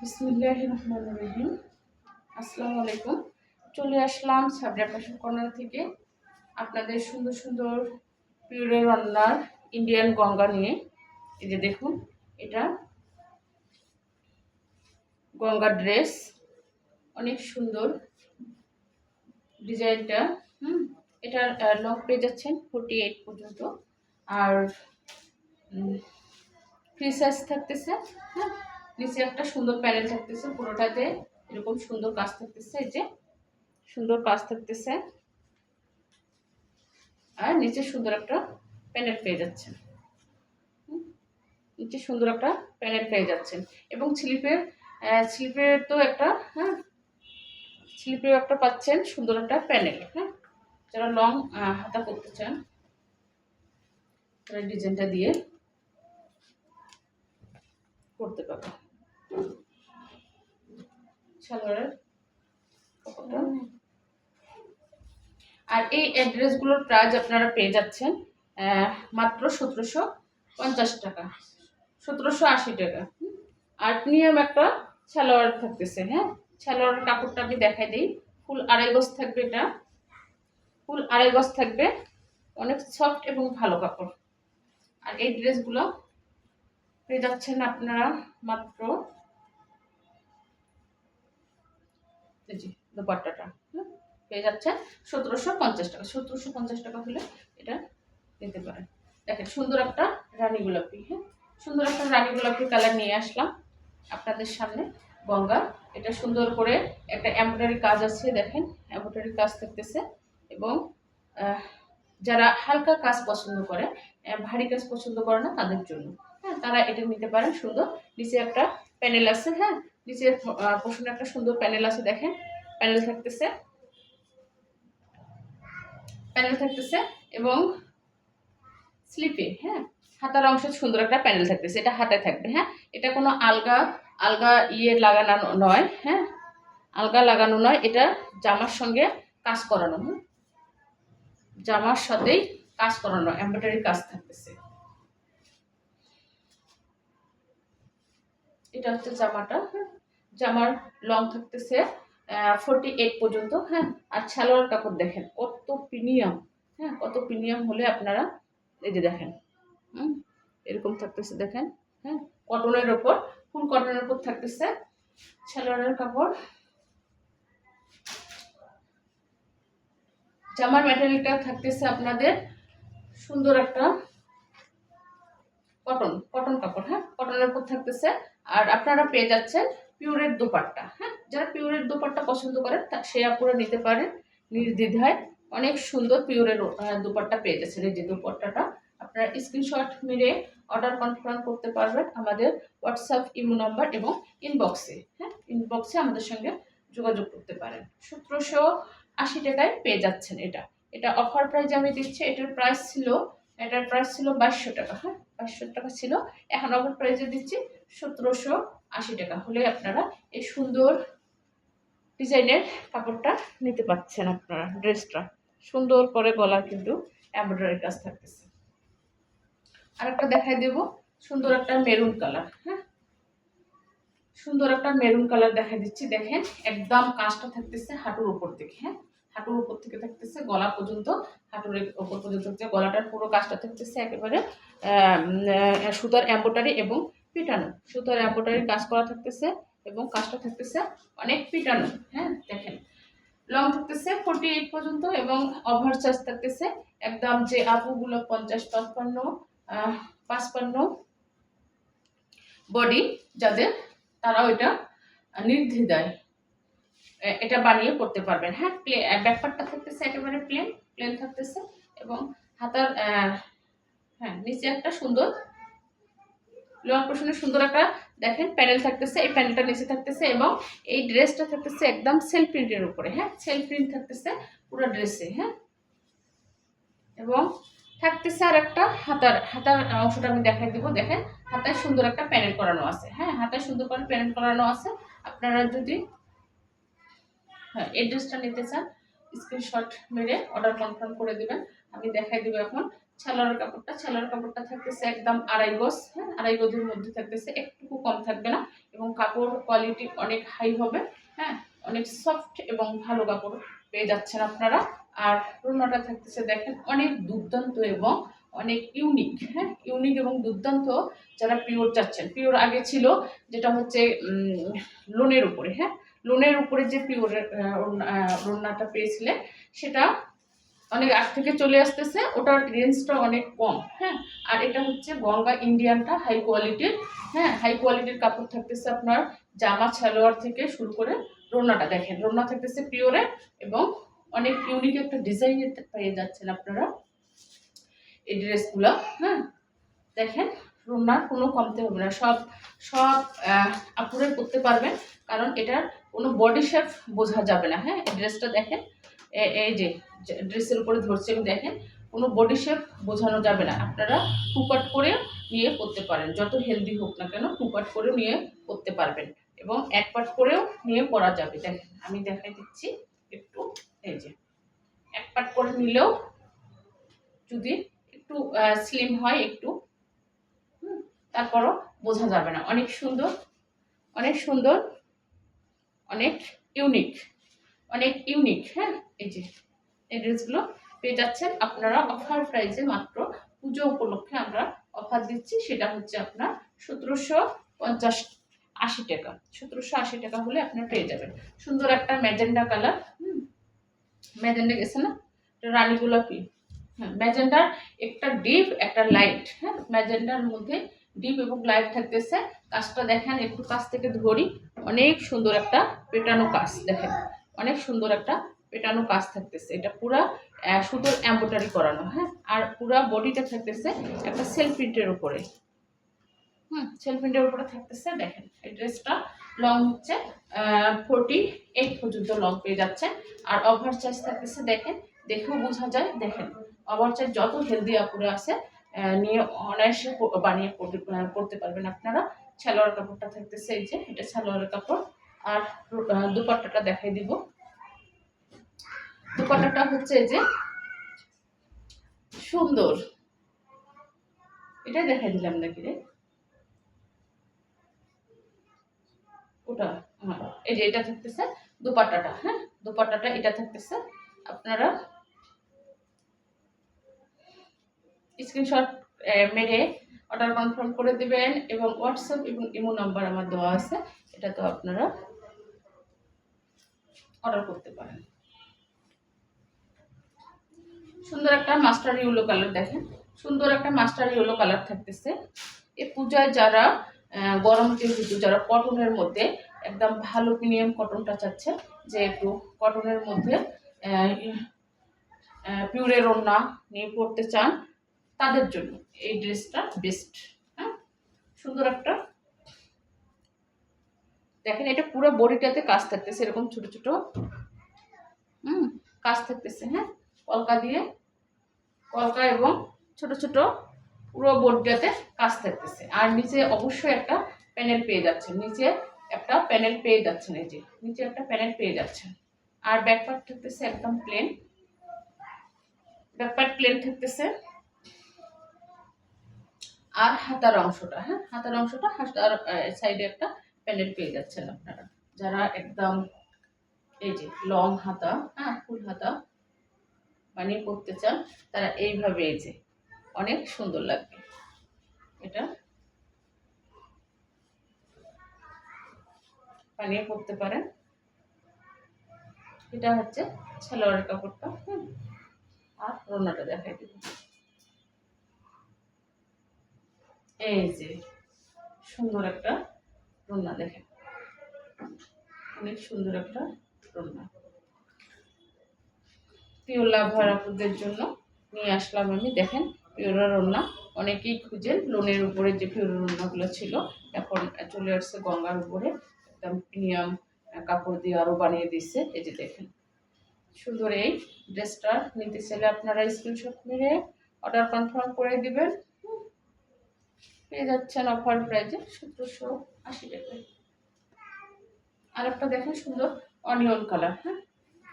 বিসমুল্লাহ রহমান রহিম। আসসালামু আলাইকুম। চলে আসলাম সাবরা ফ্যাশন কর্নার থেকে আপনাদের সুন্দর সুন্দর পিউরের রান্নার ইন্ডিয়ান গঙ্গা নিয়ে। এই যে দেখুন, এটা গঙ্গা ড্রেস। অনেক সুন্দর ডিজাইনটা। হুম, এটার লং পেয়ে যাচ্ছেন ফোর্টি এইট পর্যন্ত। আর ফ্রি সাইজ থাকতেছে। হ্যাঁ নিচে একটা সুন্দর প্যানেল থাকতেছে, পুরোটাতে এরকম সুন্দর কাজ থাকতেছে, এই যে সুন্দর কাজ থাকতেছে। আর নিচে সুন্দর একটা প্যানেল পেয়ে যাচ্ছেন। নিচে সুন্দর একটা প্যানেল পেয়ে যাচ্ছেন। এবং স্লিপের স্লিপের তো একটা হ্যাঁ স্লিপেও একটা পাচ্ছেন সুন্দর একটা প্যানেল হ্যাঁ। যারা লং হাতা করতে চান, তারা ডিজাইনটা দিয়ে করতে পারবে সালোয়ারের কাপড়টা আর এই অ্যাড্রেসগুলোর প্রাইস আপনারা পেয়ে যাচ্ছেন মাত্র সতেরোশো পঞ্চাশ টাকা। সতেরোশো আশি টাকা। আর প্রিমিয়াম একটা সালোয়ার থাকতেছে হ্যাঁ? সালোয়ারের কাপড়টা আমি দেখাই দিই। ফুল আড়াই গজ থাকবে এটা। ফুল আড়াই গজ থাকবে। অনেক সফট এবং ভালো কাপড়। আর এই ড্রেসগুলো পেয়ে যাচ্ছেন আপনারা মাত্র এই যে হুম, পেয়ে যাচ্ছেন সতেরোশো পঞ্চাশ টাকা। সতেরোশো পঞ্চাশ টাকা হলে এটা নিতে পারেন। দেখেন সুন্দর একটা রানী গোলাপি হ্যাঁ সুন্দর একটা রানী গোলাপি কালার নিয়ে আসলাম আপনাদের সামনে। গঙ্গা এটা সুন্দর করে একটা এমব্রয়ডারি কাজ আছে দেখেন এমব্রয়ডারি কাজ থাকতেছে এবং যারা হালকা কাজ পছন্দ করে ভারী কাজ পছন্দ করে না তাদের জন্য। হ্যাঁ তারা এটা নিতে পারেন সুন্দর। নিচে একটা প্যানেল আছে হ্যাঁ নিচে পোষণে একটা সুন্দর প্যানেল আছে দেখেন। প্যানেল থাকতেছে। প্যানেল থাকতেছে এবং স্লিপে হ্যাঁ? হাতার অংশে সুন্দর একটা প্যানেল থাকতেছে। এটা হাতে থাকবে হ্যাঁ? এটা কোনো আলগা আলগা ইয়ে লাগানো নয় হ্যাঁ? আলগা লাগানো নয়, এটা জামার সঙ্গে কাজ করানো, হুম? জামার সাথেই কাজ করানো এমব্রয়ডারি কাজ থাকতেছে। এটা হচ্ছে জামাটা হ্যাঁ? জামার লং থাকতেছে ফোরটি এইট পর্যন্ত হ্যাঁ? আর সালোয়ার কাপড় দেখেন, কত প্রিমিয়াম হ্যাঁ? কত প্রিমিয়াম হলে আপনারা এই যে দেখেন, হুম? এরকম থাকতেছে, দেখেন হ্যাঁ? কটনের ওপর ফুল কটনের ওপর থাকতেছে সালোয়ারের কাপড়। জামার ম্যাটেরিয়ালটা থাকতেছে আপনাদের সুন্দর একটা কটন কটন কাপড় হ্যাঁ? কটনের উপর থাকতেছে আর আপনারা পেয়ে যাচ্ছেন পিওরের দোপাট্টা হ্যাঁ? যারা পিওরের দোপাট্টা পছন্দ করেন, তা সে আপুরা নিতে পারেন নির্দ্বিধায়। অনেক সুন্দর পিওরের দোপাট্টা পেয়ে যাচ্ছেন এই যে দোপাট্টাটা। আপনারা স্ক্রিনশট মেরে অর্ডার কনফার্ম করতে পারবেন আমাদের হোয়াটসঅ্যাপ ইমো নাম্বার এবং ইনবক্সে হ্যাঁ? ইনবক্সে আমাদের সঙ্গে যোগাযোগ করতে পারেন। সতেরোশো আশি টাকায় পেয়ে যাচ্ছেন এটা। এটা অফার প্রাইজে আমি দিচ্ছি, এটার প্রাইস ছিল এটার প্রাইস ছিল বাইশশো টাকা হ্যাঁ? বাইশশো টাকা ছিল। এখন অফার প্রাইজে দিচ্ছি সতেরোশো আশি টাকা। হলে আপনারা এই সুন্দর ডিজাইনের কাপড়টা নিতে পারছেন আপনারা, ড্রেসটা। সুন্দর করে গলার কিন্তু এমব্রয়ডারি কাজ থাকতেছে। আর একটা দেখাই দেব, সুন্দর একটা মেরুন কালার হ্যাঁ? সুন্দর একটা মেরুন কালার দেখাই দিচ্ছি, দেখেন, একদম কাজটা থাকতেছে হাঁটুর উপর থেকে হ্যাঁ? হাঁটুর উপর থেকে থাকতেছে, গলা পর্যন্ত, হাঁটুর উপর পর্যন্ত থাকছে গলাটার পুরো কাজটা থাকতেছে একেবারে সুতার এম্বোটারি এবং পিটানো। সুতার এম্বোটারি কাজ করা থাকতেছে এবং কাজটা থাকতেছে অনেক পিটানো হ্যাঁ দেখেন। লং থাকতেছে ফোর্টি এইট পর্যন্ত এবং ওভার চার্জ থাকতেছে। একদম যে আপুগুলো পঞ্চাশ, পাঁচপান্ন পাঁচপান্ন বডি যাদের তারা ওইটা নির্দ্বিধায় এটা বানিয়ে করতে পারবেন। হ্যাঁ প্লে ব্যাকপার্টটা থাকতেছে একেবারে প্লেন প্লেন থাকতেছে এবং হাতার হ্যাঁ নিচে একটা সুন্দর লোয়ার পোর্শনে সুন্দর একটা, দেখেন, প্যানেল থাকতেছে। এই প্যানেলটা নিচে থাকতেছে এবং এই ড্রেসটা থাকতেছে একদম সেলফ প্রিন্টের উপরে। হ্যাঁ সেলফ প্রিন্ট থাকতেছে পুরো ড্রেসে। হ্যাঁ এবং থাকতেছে আর একটা হাতার হাতার অংশটা আমি দেখাই দিব। দেখেন, হাতায় সুন্দর একটা প্যানেল করানো আছে। হ্যাঁ হাতায় সুন্দর করে প্যানেল করানো আছে। আপনারা যদি হ্যাঁ এই ড্রেসটা নিতে চান স্ক্রিনশট মেরে অর্ডার কনফার্ম করে দিবেন, আমি দেখাই দিব এখন। ছালোয়ার কাপড়টা ছালোয়ার কাপড়টা থাকতেছে একদম আড়াই গজ হ্যাঁ আড়াই গজের মধ্যে থাকতেছে, একটুকু কম থাকবে না। এবং কাপড় কোয়ালিটি অনেক হাই হবে হ্যাঁ অনেক সফট এবং ভালো কাপড় পেয়ে যাচ্ছেন আপনারা। আর রুনাটা থাকতেছে দেখেন, অনেক দুর্দান্ত এবং অনেক ইউনিক হ্যাঁ ইউনিক এবং দুর্দান্ত যারা পিওর চাচ্ছেন। পিওর আগে ছিল, যেটা হচ্ছে লোনের উপরে হ্যাঁ লোনের উপরে যে পিওর রুনাটা পেয়েছিলেন সেটা অনেক আগ থেকে চলে আসতেছে, ওটার রেঞ্জটা অনেক কম হ্যাঁ? আর এটা হচ্ছে গঙ্গা ইন্ডিয়ানটা হাই কোয়ালিটির হ্যাঁ? হাই কোয়ালিটির কাপড় থাকতেছে আপনার জামা, সালোয়ার থেকে শুরু করে রোনাটা দেখেন রোনা থাকতেছে পিওরে এবং অনেক ইউনিক একটা ডিজাইনের পেয়ে যাচ্ছেন আপনারা এই ড্রেসগুলো হ্যাঁ? দেখেন রোনার কোনো কমতে হবে না। সব সব আপুরে করতে পারবেন, কারণ এটার কোনো বডি শেপ বোঝা যাবে না। হ্যাঁ ড্রেসটা দেখেন এই যে ড্রেসের উপরে ধরছে আমি, দেখেন, কোনো বডি শেপ বোঝানো যাবে না। আপনারা টুপাট করে নিয়ে করতে পারেন। যত হেলদি হোক না কেন টুপাট করে নিয়ে করতে পারবেন। এবং এক পাট করেও নিয়ে পরা যাবে। দেখেন, আমি দেখাই দিচ্ছি একটু, এই যে এক পাট করে নিলেও যদি একটু স্লিম হয়, একটু তারপরও বোঝা যাবে না। অনেক সুন্দর অনেক সুন্দর, অনেক ইউনিক অনেক ইউনিক হ্যাঁ? এই যে এই ড্রেসগুলো পেয়ে যাচ্ছেন। আপনারা অফার প্রাইসে মাত্র পুজো উপলক্ষে আমরা অফার দিচ্ছি। সেটা হচ্ছে আপনার সতেরোশো পঞ্চাশ আশি টাকা। সতেরোশো আশি টাকা হলে আপনারা পেয়ে যাবেন। সুন্দর একটা ম্যাজেন্ডা কালার, হুম? ম্যাজেন্ডা গেছে না? রানী গোলাপি। হ্যাঁ ম্যাজেন্ডার একটা ডিপ একটা লাইট হ্যাঁ? ম্যাজেন্ডার মধ্যে ডিপ এবং লাইট থাকতেছে। কাজটা দেখেন, একটু কাছ থেকে ধরি। অনেক সুন্দর একটা পেটানো কাজ, দেখেন। অনেক সুন্দর একটা পেটানো কাজ থাকতেছে। এটা পুরা সুতোর এম্ব্রয়ডারি করানো হ্যাঁ? আর পুরা বডিটা থাকতেছে একটা সেলফ প্রিন্টের উপরে। হুম সেলফ প্রিন্টের উপরে থাকতেছে, দেখেন। এই ড্রেসটা লং হচ্ছে ফোরটি এইট পর্যন্ত লং পেয়ে যাচ্ছে। আর ওভার চার্জ থাকতেছে, দেখেন। দেখেও বোঝা যায়, দেখেন। ওভার চার্জ যত হেলদি আপুরে আছে নিয়ে অনায়াসে বানিয়ে আহ, পারবেন আপনারা। সালোয়ার কাপড়টা থাকতেছে এই যে এটা সালোয়ার কাপড়। আর দুপাট্টাটা দেখাই দিব। দুপাট্টাটা হচ্ছে এই যে সুন্দর। এটাই দেখাই দিলাম নাকি রে? ওটা এই যে এটা থাকতেছে দুপাট্টাটা হ্যাঁ? দুপাট্টাটা এটা থাকতেছে। আপনারা স্ক্রিনশট মেরে অর্ডার কনফার্ম করে দিবেন এবং হোয়াটসঅ্যাপ এবং ইমো নাম্বার আমার দেওয়া আছে। এটা তো আপনারা অর্ডার করতে পারেন। সুন্দর একটা মাস্টার ইয়েলো কালার দেখেন। সুন্দর একটা মাস্টার ইয়েলো কালার থাকতেছে। এই পূজায় যারা গরম যেহেতু যারা কটনের মধ্যে একদম ভালো প্রিমিয়াম কটনটা চাচ্ছে, যে একটু কটনের মধ্যে পিউরের ওড়না নিয়ে পড়তে চান তাদের জন্য এই ড্রেসটা বেস্ট হ্যাঁ? সুন্দর একটা। দেখেন, এটা পুরো বডিটাতে কাজ থাকতেছে, এরকম ছোট ছোট। হুম, কাজ থাকতেছে হ্যাঁ? কলকা দিয়ে, কলকা এবং ছোট ছোট পুরো বডিটাতে কাজ থাকতেছে। আর নিচে অবশ্যই একটা প্যানেল পেয়ে যাচ্ছেন। নিচে একটা প্যানেল পেয়ে যাচ্ছেন, এই যে, নিচে একটা প্যানেল পেয়ে যাচ্ছেন। আর ব্যাকপার্ট থাকতেছে একদম প্লেন ব্যাকপার্ট প্লেন থাকতেছে। আর হাতার অংশটা হ্যাঁ? হাতার অংশটা হাতার সাইডে একটা প্যানেল পেয়ে যাচ্ছেন আপনারা। যারা একদম এই যে লং হাতা হ্যাঁ ফুল হাতা বানিয়ে পড়তে চান, তারা এইভাবে এই যে অনেক সুন্দর লাগবে। এটা বানিয়ে পড়তে পারেন। এটা হচ্ছে সালোয়ারের কাপড়টা, হুম? আর রোনাটা দেখাই দিব। এই যে, সুন্দর একটা রোনা দেখেন। অনেক সুন্দর একটা রোনা পিওলা ভাড়াপুদের জন্য নিয়ে আসলাম আমি, দেখেন পিওরা রন্না অনেকেই খুঁজেন লোনের উপরে যে পিওরা রন্নাগুলো ছিল, এখন চলে আসছে গঙ্গার উপরে। একদম প্রিমিয়াম কাপড় দিয়ে আরও বানিয়ে দিচ্ছে, এই যে দেখেন। সুন্দর এই ড্রেসটা নিতে চাইলে আপনারা স্ক্রিনশট মেরে অর্ডার কনফার্ম করে দিবেন। পেয়ে যাচ্ছেন অফার প্রাইজে সতেরোশো আশি টাকায়। আর একটা দেখেন সুন্দর অনিয়ন কালার হ্যাঁ?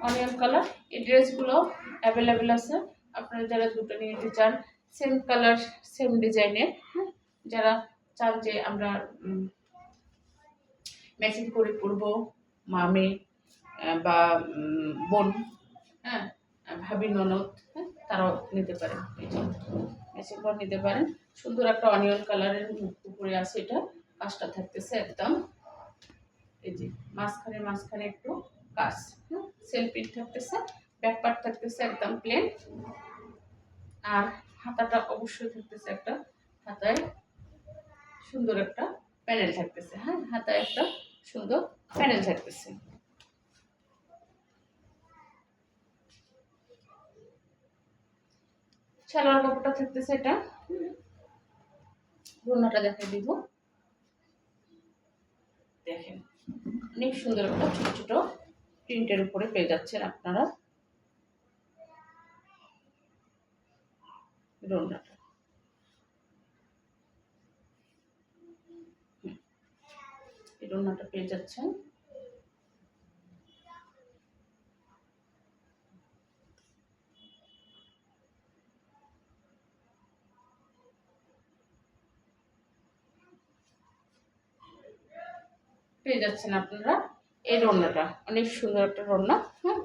অনিয়ন কালার এই ড্রেসগুলো অ্যাভেলেবেল আছে। আপনারা যারা দুটো নিয়ে নিতে চান সেম কালার সেম ডিজাইনের হ্যাঁ? যারা চান যে আমরা ম্যাচিং করে পরবো, মামে বা বোন হ্যাঁ? ভাবি, ননদ হ্যাঁ? তারাও নিতে পারেন। ম্যাচিং করে নিতে পারেন। সুন্দর একটা অনিয়ন কালারের উপরে আছে এটা, কাজটা থাকতেছে একদম। এই যে মাঝখানে মাঝখানে একটু কাজ, হুম সেলফিট থাকতেছে ব্যাক পার্ট থাকতেছে একদম প্লেন আর হাতাটা অবশ্যই থাকতেছে একটা, হাতায় সুন্দর একটা প্যানেল থাকতেছে হ্যাঁ হাতায় একটা সুন্দর প্যানেল থাকতেছে। সালোয়ার কাপড়টা থাকতেছে এটা রোনাটা দেখাই দিব। দেখেন, অনেক সুন্দর একটা ছোট ছোট প্রিন্টের উপরে পেয়ে যাচ্ছেন আপনারা। রোনাটা রোনাটা পেয়ে যাচ্ছেন। পেয়ে যাচ্ছেন আপনারা। এই রান্নাটা অনেক সুন্দর একটা রান্না হ্যাঁ?